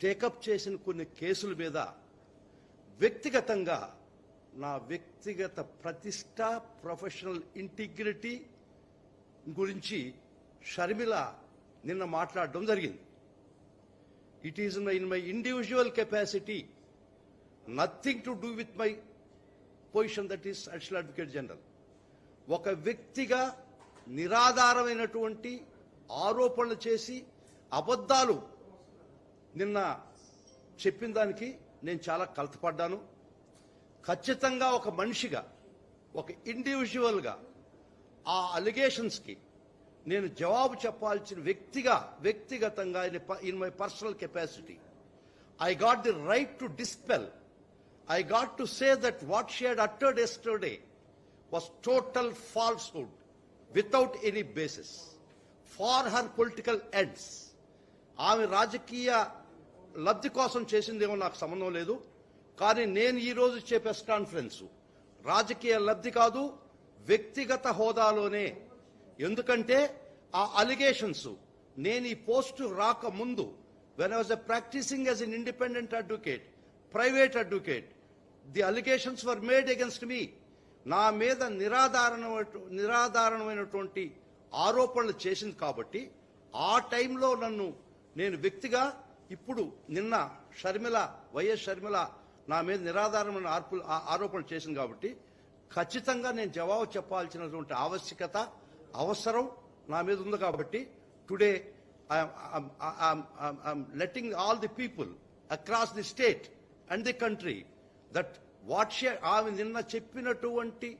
Take up చేసిన కొన్ని కేసుల మీద వ్యక్తిగతంగా నా వ్యక్తిగత ప్రతిష్ట ప్రొఫెషనల్ ఇంటిగ్రిటీ గురించి షర్మిల నిన్న మాట్లాడడం జరిగింది. It is my in my individual capacity nothing to do with my position that is additional advocate general ఒక వ్యక్తిగా నిరాధారమైనటువంటి ఆరోపణలు చేసి అబద్ధాలు నిన్న చెప్పిన దానికి నేను చాలా కలతపడ్డాను. ఖచ్చితంగా ఒక మనిషిగా ఒక ఇండివిజువల్గా ఆ అలిగేషన్స్కి నేను జవాబు చెప్పాల్సిన వ్యక్తిగా వ్యక్తిగతంగా in my personal capacity I got the right to dispel I got to say that what she had uttered yesterday total false falsehood without any basis for her political ends ఆమె రాజకీయ లబ్ధి కోసం చేసిందేమో నాకు సంబంధం లేదు. కానీ నేను ఈరోజు ఇచ్చే ప్రెస్ కాన్ఫరెన్స్ రాజకీయ లబ్ధి కాదు వ్యక్తిగత హోదాలోనే. ఎందుకంటే ఆ అలిగేషన్స్ నేను ఈ పోస్టు రాకముందు when was practising as an independent advocate private advocate the allegations were made against me నా మీద నిరాధారణ నిరాధారణమైనటువంటి ఆరోపణలు చేసింది కాబట్టి ఆ టైంలో నన్ను నేను వ్యక్తిగా ఇప్పుడు నిన్న షర్మిల వైఎస్ షర్మిల నా మీద నిరాధారమైన ఆర్పులు ఆ- ఆరోపణలు చేసింది కాబట్టి ఖచ్చితంగా నేను జవాబు చెప్పాల్సినటువంటి ఆవశ్యకత అవసరం నా మీద ఉంది కాబట్టి today letting all the people across the state and the country that what she ఆమె నిన్న చెప్పినటువంటి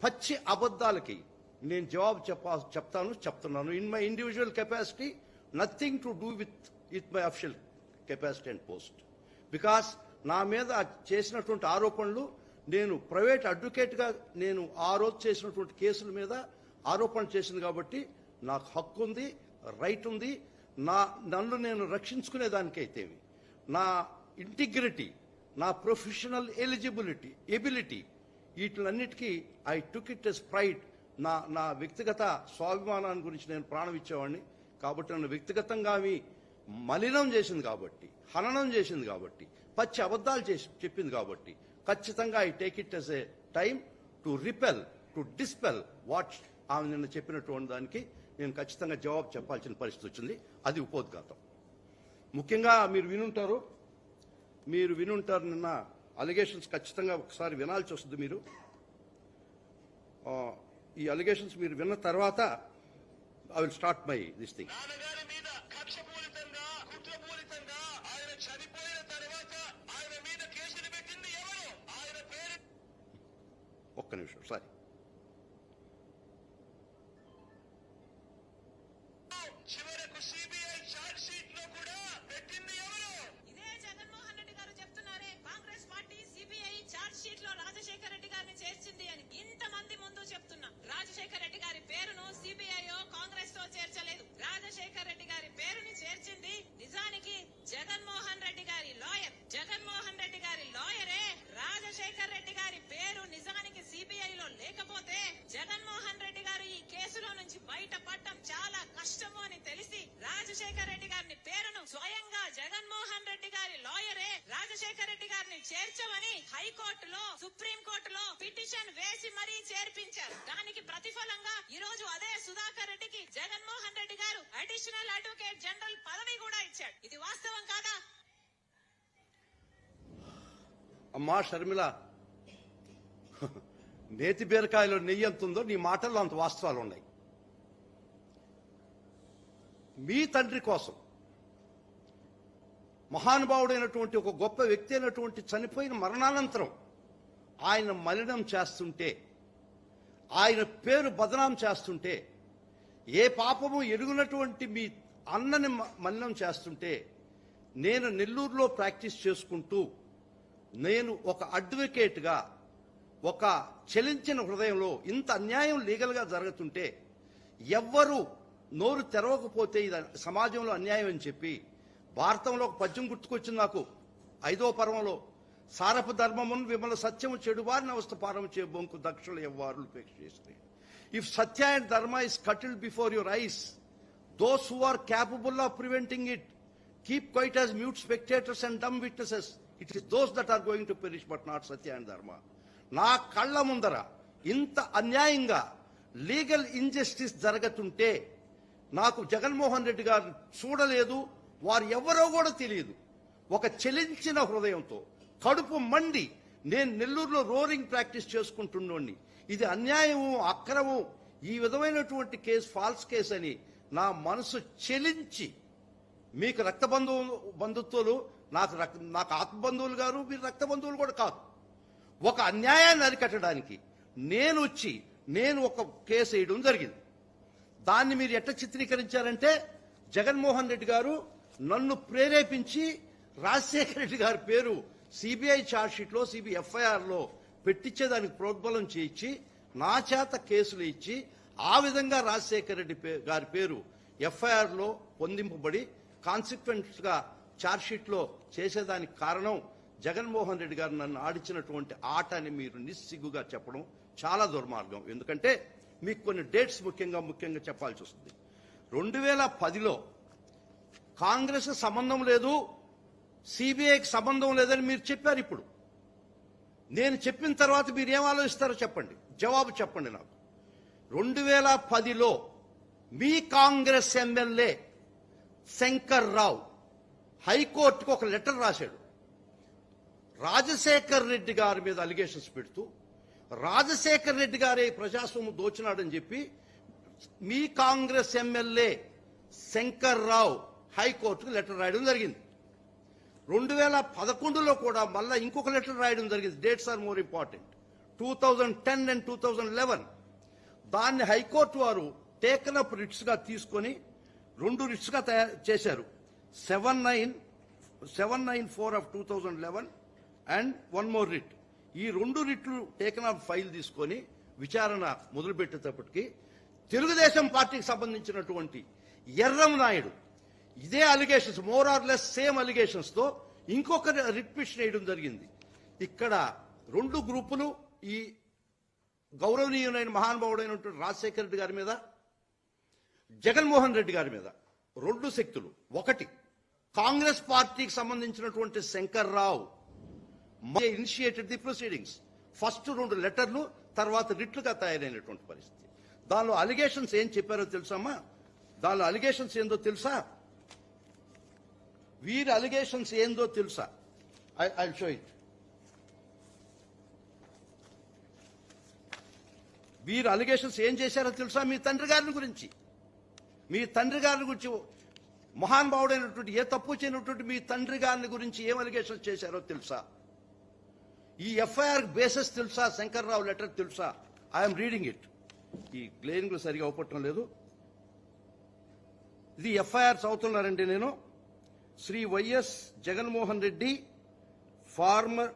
పచ్చి అబద్ధాలకి నేను జవాబు చెప్పా చెప్తాను చెప్తున్నాను. In my individual capacity nothing to do with it my official capacity and post because నా మీద చేసినటువంటి ఆరోపణలు నేను ప్రైవేట్ అడ్వకేట్గా నేను ఆ రోజు చేసినటువంటి కేసుల మీద ఆరోపణలు చేసింది కాబట్టి నాకు హక్కు ఉంది రైట్ ఉంది. నా నన్ను నేను రక్షించుకునే దానికైతేవి నా ఇంటిగ్రిటీ నా professional eligibility ability వీటిలన్నిటికీ I took it as pride నా నా వ్యక్తిగత స్వాభిమానాన్ని గురించి నేను ప్రాణం ఇచ్చేవాడిని. కాబట్టి నన్ను వ్యక్తిగతంగా ఆమె మలినం చేసింది కాబట్టి హననం చేసింది కాబట్టి పచ్చి అబద్ధాలు చేసి చెప్పింది కాబట్టి ఖచ్చితంగా I take it as a time to repel to dispel what ఆమె నిన్న చెప్పినటువంటి దానికి నేను ఖచ్చితంగా జవాబు చెప్పాల్సిన పరిస్థితి వచ్చింది. అది ఉపోద్ఘాతం. ముఖ్యంగా మీరు వినుంటారు మీరు వినుంటారు నిన్న అలిగేషన్స్ ఖచ్చితంగా ఒకసారి వినాల్సి వస్తుంది మీరు. ఈ అలిగేషన్స్ మీరు విన్న తర్వాత I will start my this thing ఒక్క నిమిషం సారీ Petition వేసి మరీ చేర్పించారు. దానికి ప్రతిఫలంగా ఈ రోజు అదే సుధాకర్ రెడ్డికి జగన్మోహన్ రెడ్డి గారు అడిషనల్ అడ్వకేట్ జనరల్ పదవి కూడా ఇచ్చాడు. ఇది వాస్తవం కాదా? అమ్మా షర్మిల నేతి బీరకాయలో నెయ్యి ఎంత ఉందో నీ మాటల్లో అంత వాస్తవాలు ఉన్నాయి. మీ తండ్రి కోసం మహానుభావుడైనటువంటి ఒక గొప్ప వ్యక్తి అయినటువంటి చనిపోయిన మరణానంతరం ఆయన మలినం చేస్తుంటే ఆయన పేరు బదనాం చేస్తుంటే ఏ పాపము ఎరుగునటువంటి మీ అన్నని మ- మలినం చేస్తుంటే నేను నెల్లూరులో ప్రాక్టీస్ చేసుకుంటూ నేను ఒక అడ్వకేట్గా ఒక చెలించిన హృదయంలో ఇంత అన్యాయం లీగల్గా జరుగుతుంటే ఎవ్వరు నోరు తెరవకపోతే ఇది సమాజంలో అన్యాయం అని చెప్పి భారతంలో ఒక పద్యం గుర్తుకొచ్చింది నాకు ఐదో పర్వంలో సారపు ధర్మమును విమల సత్యము చెడువారిని అవస్థ పారం చే బొంకు దక్షులు ఎవ్వారు ఉపేక్ష చేసినాయి if Satya and Dharma is curtailed before your eyes those who are capable of preventing it keep quiet as mute spectators and dumb witnesses it is those that are going to perish but not Satya and Dharma నా కళ్ళ ముందర ఇంత అన్యాయంగా legal injustice జరగతుంటే నాకు జగన్మోహన్ రెడ్డి గారు చూడలేదు వారు ఎవరో కూడా తెలియదు. ఒక చెలించిన హృదయంతో కడుపు మండి నేను నెల్లూరులో రోరింగ్ ప్రాక్టీస్ చేసుకుంటున్నోడిని. ఇది అన్యాయము అక్రమం ఈ విధమైనటువంటి కేసు ఫాల్స్ కేసు అని నా మనసు చెలించి మీకు రక్త బంధువులు బంధుత్వాలు నాకు రక్- నాకు ఆత్మబంధువులు గారు మీరు రక్త బంధువులు కూడా కాదు. ఒక అన్యాయాన్ని అరికట్టడానికి నేను వచ్చి నేను ఒక కేసు వేయడం జరిగింది. దాన్ని మీరు ఎట్లా చిత్రీకరించారంటే జగన్మోహన్ రెడ్డి గారు నన్ను ప్రేరేపించి రాజశేఖర రెడ్డి గారి పేరు సిబిఐ చార్జ్షీట్లో సిబిఐ ఎఫ్ఐఆర్లో పెట్టించేదానికి ప్రోద్బలం చేయించి నా చేత కేసులు ఇచ్చి ఆ విధంగా రాజశేఖర రెడ్డి పే- గారి పేరు ఎఫ్ఐఆర్లో పొందింపబడి కాన్సిక్వెంట్ చార్జ్షీట్లో చేసేదానికి కారణం జగన్మోహన్ రెడ్డి గారు నన్ను ఆడిచినటువంటి ఆట అని మీరు నిస్సిగ్గుగా చెప్పడం చాలా దుర్మార్గం. ఎందుకంటే మీకు కొన్ని డేట్స్ ముఖ్యంగా ముఖ్యంగా చెప్పాల్సి వస్తుంది. రెండు వేల పదిలో కాంగ్రెస్ సంబంధం లేదు సిబిఐకి సంబంధం లేదని మీరు చెప్పారు ఇప్పుడు. నేను చెప్పిన తర్వాత మీరు ఏం ఆలోచిస్తారో చెప్పండి. జవాబు చెప్పండి నాకు. రెండు వేల పదిలో మీ కాంగ్రెస్ ఎమ్మెల్యే శంకర్ రావు హైకోర్టుకు ఒక లెటర్ రాశాడు. రాజశేఖర్ రెడ్డి గారి మీద అలిగేషన్స్ పెడుతూ రాజశేఖర్ రెడ్డి గారే ప్రజాస్వామ్యం దోచినాడని చెప్పి మీ కాంగ్రెస్ ఎమ్మెల్యే శంకర్ రావు హైకోర్టుకు లెటర్ రాయడం జరిగింది. రెండు వేల పదకొండులో కూడా మళ్ళా ఇంకొక లెటర్ రాయడం జరిగింది. Dates are more important two thousand ten and two thousand eleven దాన్ని హైకోర్టు వారు టేకన్ అప్ రిట్స్గా తీసుకొని రెండు రిట్స్గా తయారు చేశారు. Seven nine seven nine four of two thousand eleven and one more writ ఈ రెండు రిట్లు టేకన్ అప్ ఫైల్ తీసుకొని విచారణ మొదలుపెట్టేటప్పటికి తెలుగుదేశం పార్టీకి సంబంధించినటువంటి ఎర్రం నాయుడు ఇదే allegations more or less same అలిగేషన్స్తో ఇంకొక రిట్ పిటిషన్ వేయడం జరిగింది. ఇక్కడ రెండు గ్రూపులు ఈ గౌరవనీయులైన మహానుభావుడైనటువంటి రాజశేఖర రెడ్డి గారి మీద జగన్మోహన్ రెడ్డి గారి మీద రెండు శక్తులు. ఒకటి కాంగ్రెస్ పార్టీకి సంబంధించినటువంటి Shankar Rao initiated the proceedings first రెండు లెటర్లు తర్వాత రిట్లుగా తయారైనటువంటి పరిస్థితి. దానిలో అలిగేషన్స్ ఏం చెప్పారో తెలుసమ్మా దానిలో అలిగేషన్స్ ఏందో తెలుసా? వీరి అలిగేషన్స్ ఏందో తెలుసా? ఐ ఐ షో ఇట్ వీరు అలిగేషన్స్ ఏం చేశారో తెలుసా మీ తండ్రి గారిని గురించి? మీ తండ్రి గారిని గురించి మహానుభావుడైనటువంటి ఏ తప్పు చేయనటువంటి మీ తండ్రి గారిని గురించి ఏం అలిగేషన్స్ చేశారో తెలుసా? ఈ ఎఫ్ఐఆర్ బేసెస్ తెలుసా? శంకర్రావు లెటర్ తెలుసా? ఐఎమ్ రీడింగ్ ఇట్ ఈ గ్లేరింగ్లు సరిగా అవపట్టడం లేదు. ఇది ఎఫ్ఐఆర్ చదువుతున్నారండి నేను. Shri YS Jaganmohan Reddy former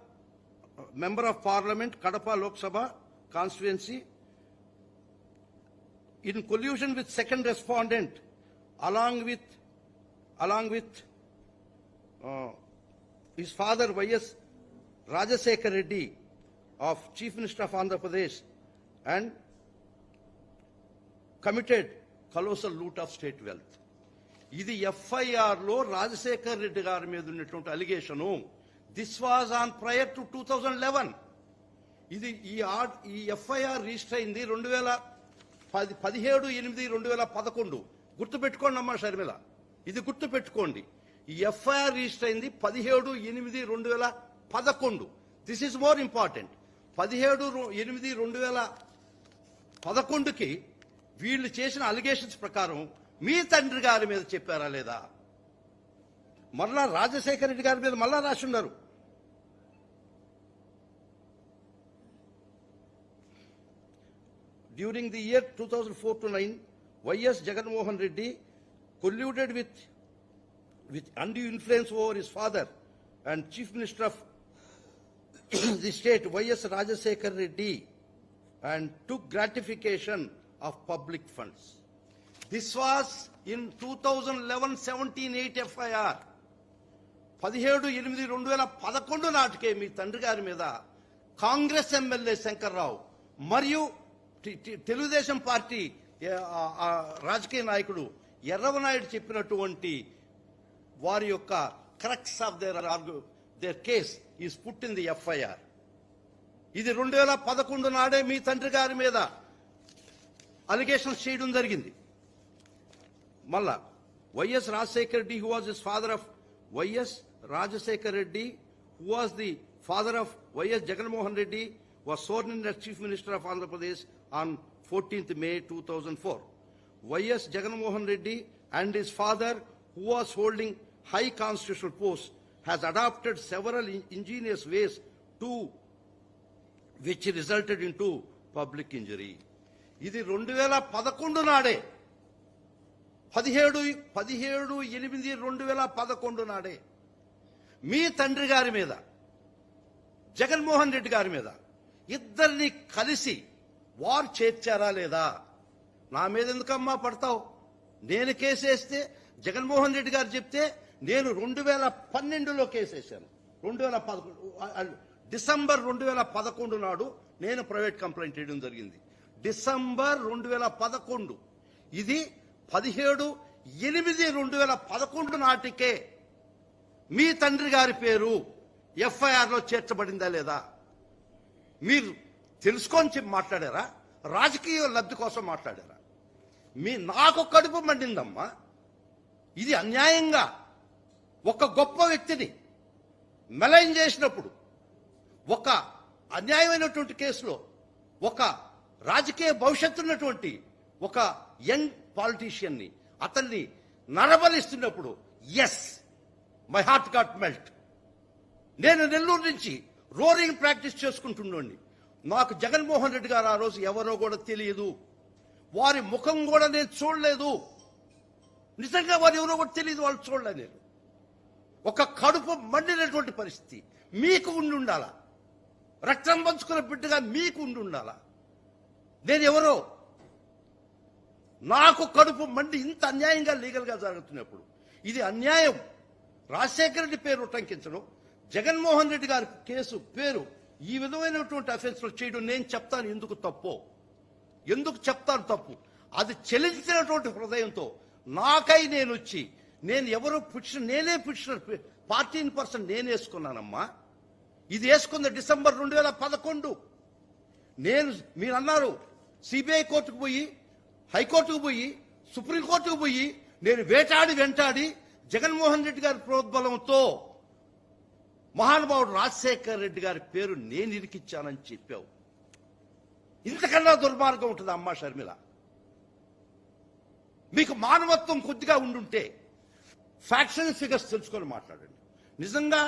member of parliament Kadapa Lok Sabha constituency in collusion with second respondent along with along with uh, his father Y.S. Rajasekhar Reddy of Chief Minister of Andhra Pradesh and committed colossal loot of state wealth. ఇది ఎఫ్ఐఆర్లో రాజశేఖర్ రెడ్డి గారి మీద ఉన్నటువంటి allegation. This was on prior to two thousand eleven ఇది ఈ ఆర్డ్ ఈ FIR register అయింది రెండు వేల పది పదిహేడు ఎనిమిది రెండు వేల పదకొండు. గుర్తుపెట్టుకోండి అమ్మా షర్మిల. ఇది గుర్తుపెట్టుకోండి. ఈ ఎఫ్ఐఆర్ రిజిస్టర్ అయింది పదిహేడు ఎనిమిది రెండు వేల పదకొండు. దిస్ ఈజ్ మోర్ ఇంపార్టెంట్ పదిహేడు రు- ఎనిమిది రెండు వేల పదకొండుకి వీళ్ళు చేసిన అలిగేషన్స్ ప్రకారం మీ తండ్రి గారి మీద చెప్పారా లేదా మరలా రాజశేఖర రెడ్డి గారి మీద మళ్ళా రాసి ఉన్నారు during the year 2004 to 9, Y.S. Jaganmohan Reddy colluded with, with undue influence over his father and Chief Minister of the state, Y.S. Rajasekhar Reddy, and took gratification of public funds. This was in two thousand eleven seventeen eight FIR పదిహేడు ఎనిమిది రెండు వేల పదకొండు నాటికే మీ తండ్రి గారి మీద Congress MLA Shankarrao మరియు తెలుగుదేశం పార్టీ రాజకీయ నాయకుడు ఎర్రవనాయుడు చెప్పినటువంటి వారి యొక్క crux of their their case is put in the FIR ఇది రెండు వేల పదకొండు నాడే మీ తండ్రి గారి మీద అలిగేషన్స్ చేయడం జరిగింది. మళ్ళా YS Rajasekhara Reddy who was his father of YS Rajasekhara Reddy who was the father of YS Jaganmohan Reddy was sworn in chief minister of Andhra Pradesh on fourteenth May two thousand four YS Jaganmohan Reddy and his father who was holding high constitutional post has adopted several in- ingenious ways to which resulted into public injury. ఇది రెండు వేల పదకొండు నాడే పదిహేడు పదిహేడు ఎనిమిది రెండు వేల పదకొండు నాడే మీ తండ్రి గారి మీద జగన్మోహన్ రెడ్డి గారి మీద ఇద్దరిని కలిసి వారు చేర్చారా లేదా? నా మీద ఎందుకమ్మా పడతావు? నేను కేసేస్తే జగన్మోహన్ రెడ్డి గారు చెప్తే నేను రెండు వేల పన్నెండులో కేసేసాను రెండు వేల పదకొండు డిసెంబర్ రెండు వేల పదకొండు నాడు నేను ప్రైవేట్ కంప్లైంట్ చేయడం జరిగింది. డిసెంబర్ రెండు వేల పదకొండు. ఇది పదిహేడు ఎనిమిది రెండు వేల పదకొండు నాటికే మీ తండ్రి గారి పేరు ఎఫ్ఐఆర్లో చేర్చబడిందా లేదా? మీరు తెలుసుకొని చెప్పి మాట్లాడారా? రాజకీయ లబ్ధి కోసం మాట్లాడారా? మీ నాకు కడుపు మండిందమ్మా. ఇది అన్యాయంగా ఒక గొప్ప వ్యక్తిని మెలైన్ చేసినప్పుడు ఒక అన్యాయమైనటువంటి కేసులో ఒక రాజకీయ భవిష్యత్తు ఉన్నటువంటి ఒక యంగ్ పాలిటీషియన్ని అతన్ని నరబలిస్తున్నప్పుడు yes my heart got melt నేను నెల్లూరు నుంచి రోరింగ్ ప్రాక్టీస్ చేసుకుంటున్నాండి నాకు జగన్మోహన్ రెడ్డి గారు ఆ రోజు ఎవరో కూడా తెలియదు. వారి ముఖం కూడా నేను చూడలేదు. నిజంగా వారు ఎవరో కూడా తెలియదు వాళ్ళు చూడలే నేను. ఒక కడుపు మండినటువంటి పరిస్థితి. మీకు ఉండి ఉండాలా? రక్తం పంచుకున్న బిడ్డగా మీకు ఉండి ఉండాలా? నేను ఎవరో నాకు కడుపు మండి ఇంత అన్యాయంగా లీగల్గా జరుగుతున్నప్పుడు ఇది అన్యాయం. రాజశేఖర రెడ్డి పేరు ఉటంకించడం జగన్మోహన్ రెడ్డి గారి కేసు పేరు ఈ విధమైనటువంటి అఫెన్స్ చేయడం నేను చెప్తాను ఎందుకు తప్పు? ఎందుకు చెప్తాను తప్పు? అది చెల్లించినటువంటి హృదయంతో నాకై నేను వచ్చి నేను ఎవరు పిటిషన్ నేనే పిటిషనర్ పార్టీని పర్సన్ నేను వేసుకున్నానమ్మా. ఇది వేసుకుంది డిసెంబర్ రెండు వేల పదకొండు. నేను మీరు అన్నారు సిబిఐ కోర్టుకు పోయి హైకోర్టుకు పోయి సుప్రీంకోర్టుకు పోయి నేను వేటాడి వెంటాడి జగన్మోహన్ రెడ్డి గారి ప్రోద్బలంతో మహానుభావుడు రాజశేఖర్ రెడ్డి గారి పేరు నేను ఇరికిచ్చానని చెప్పావు. ఇంతకన్నా దుర్మార్గం ఉంటుంది అమ్మా షర్మిల. మీకు మానవత్వం కొద్దిగా ఉండుంటే ఫ్యాక్షన్ ఫిగర్స్ తెలుసుకొని మాట్లాడండి. నిజంగా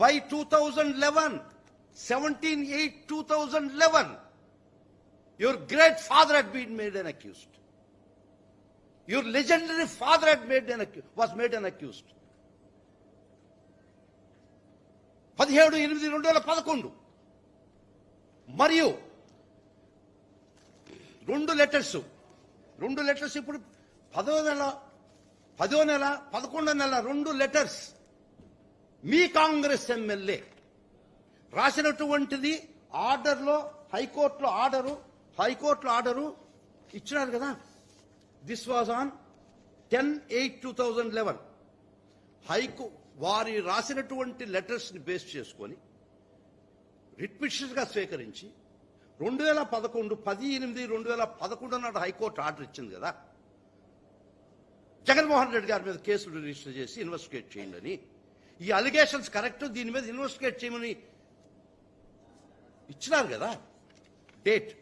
by two thousand eleven seventeen eight two thousand eleven your great father had been made an accused Your legendary father had made an was made an accused. పదిహేడు ఎనిమిది రెండు వేల పదకొండు మరియు రెండు లెటర్స్ రెండు లెటర్స్ ఇప్పుడు పదో నెల పదో నెల పదకొండో నెల రెండు లెటర్స్ మీ కాంగ్రెస్ ఎమ్మెల్యే రాసినటువంటిది ఆర్డర్లో హైకోర్టులో ఆర్డరు హైకోర్టులో ఆర్డరు ఇచ్చినారు కదా this was on ten eight two thousand eleven హైకో వారి రాసినటువంటి లెటర్స్ని బేస్ చేసుకొని రిట్గా స్వీకరించి రెండు వేల పదకొండు పది ఎనిమిది రెండు వేల పదకొండు నాడు హైకోర్టు ఆర్డర్ ఇచ్చింది కదా. జగన్మోహన్ రెడ్డి గారి మీద కేసులు రిజిస్టర్ చేసి ఇన్వెస్టిగేట్ చేయండి అని. ఈ అలిగేషన్స్ కరెక్ట్ దీని మీద ఇన్వెస్టిగేట్ చేయమని ఇచ్చినారు కదా. డేట్